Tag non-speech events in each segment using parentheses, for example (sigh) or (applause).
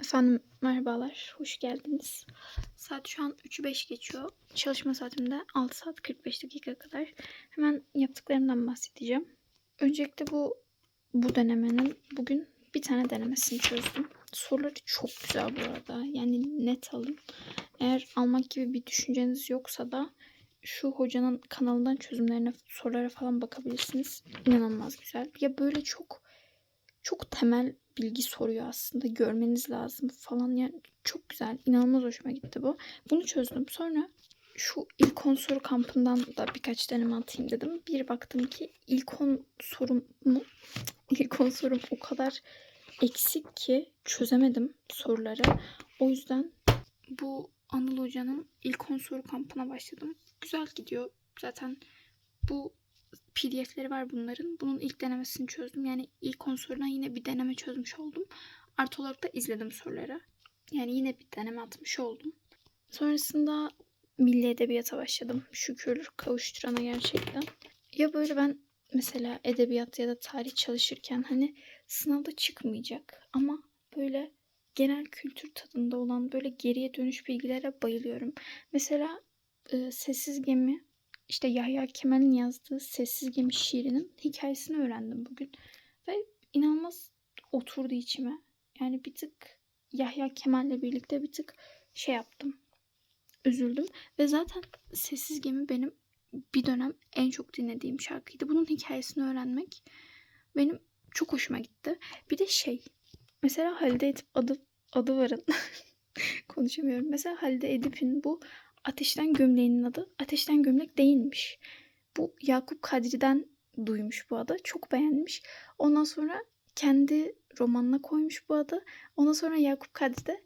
Efendim merhabalar, hoş geldiniz. Saat şu an 3'ü 5 geçiyor. Çalışma saatimde 6 saat 45 dakika kadar. Hemen yaptıklarımdan bahsedeceğim. Öncelikle bu bu denemenin bugün bir tane denemesini çözdüm. Soruları çok güzel bu arada. Yani net alın. Eğer almak gibi bir düşünceniz yoksa da şu hocanın kanalından çözümlerine, sorulara falan bakabilirsiniz. İnanılmaz güzel. Ya böyle çok çok temel bilgi soruyor aslında. Görmeniz lazım falan. Yani çok güzel. İnanılmaz hoşuma gitti bu. Bunu çözdüm. Sonra şu ilk 10 soru kampından da birkaç deneme atayım dedim. Bir baktım ki ilk 10 sorum (laughs) ilk 10 sorum o kadar eksik ki çözemedim soruları. O yüzden bu Anıl Hoca'nın ilk 10 soru kampına başladım. Güzel gidiyor. Zaten bu PDF'leri var bunların. Bunun ilk denemesini çözdüm. Yani ilk 10 sorudan yine bir deneme çözmüş oldum. Artı olarak da izledim soruları. Yani yine bir deneme atmış oldum. Sonrasında Milli Edebiyat'a başladım. Şükür kavuşturana gerçekten. Ya böyle ben mesela edebiyat ya da tarih çalışırken hani sınavda çıkmayacak ama böyle genel kültür tadında olan böyle geriye dönüş bilgilere bayılıyorum. Mesela e, Sessiz Gemi işte Yahya Kemal'in yazdığı Sessiz Gemi şiirinin hikayesini öğrendim bugün. Ve inanılmaz oturdu içime. Yani bir tık Yahya Kemal'le birlikte bir tık şey yaptım. Üzüldüm. Ve zaten Sessiz Gemi benim bir dönem en çok dinlediğim şarkıydı. Bunun hikayesini öğrenmek benim çok hoşuma gitti. Bir de şey mesela Halide Edip adı, adı varın. (laughs) Konuşamıyorum. Mesela Halide Edip'in bu Ateşten Gömleğinin adı Ateşten Gömlek değilmiş. Bu Yakup Kadri'den duymuş bu adı. Çok beğenmiş. Ondan sonra kendi romanına koymuş bu adı. Ondan sonra Yakup Kadri de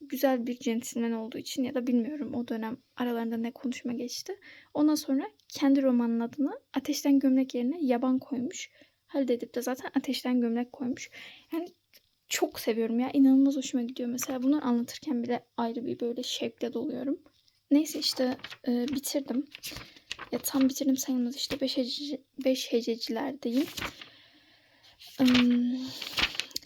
güzel bir centilmen olduğu için ya da bilmiyorum o dönem aralarında ne konuşma geçti. Ondan sonra kendi romanın adını Ateşten Gömlek yerine Yaban koymuş. Halide Edip de zaten Ateşten Gömlek koymuş. Yani çok seviyorum ya. inanılmaz hoşuma gidiyor. Mesela bunları anlatırken bile ayrı bir böyle şevkle doluyorum. Neyse işte e, bitirdim. Ya tam bitirdim sayılmaz işte 5 hece, beş hececilerdeyim. Um,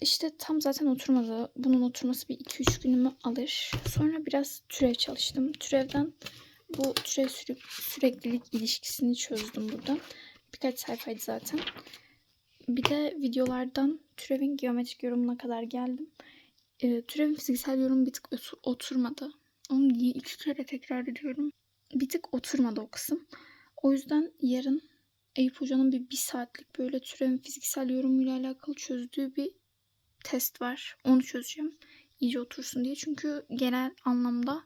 işte tam zaten oturmadı. Bunun oturması bir 2-3 günümü alır. Sonra biraz türev çalıştım. Türevden bu türev süre, süreklilik ilişkisini çözdüm burada. Birkaç sayfaydı zaten. Bir de videolardan türevin geometrik yorumuna kadar geldim. E, türevin fiziksel yorum bir tık oturmadı. Onu niye iki kere tekrar ediyorum. Bir tık oturmadı o kısım. O yüzden yarın Eyüp Hoca'nın bir, bir saatlik böyle türevin fiziksel yorumuyla alakalı çözdüğü bir test var. Onu çözeceğim. İyice otursun diye. Çünkü genel anlamda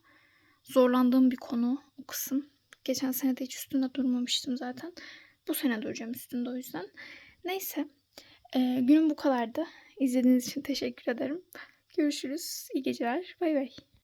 zorlandığım bir konu o kısım. Geçen sene de hiç üstünde durmamıştım zaten. Bu sene duracağım üstünde o yüzden. Neyse. E, günüm bu kadardı. İzlediğiniz için teşekkür ederim. Görüşürüz. İyi geceler. Bay bay.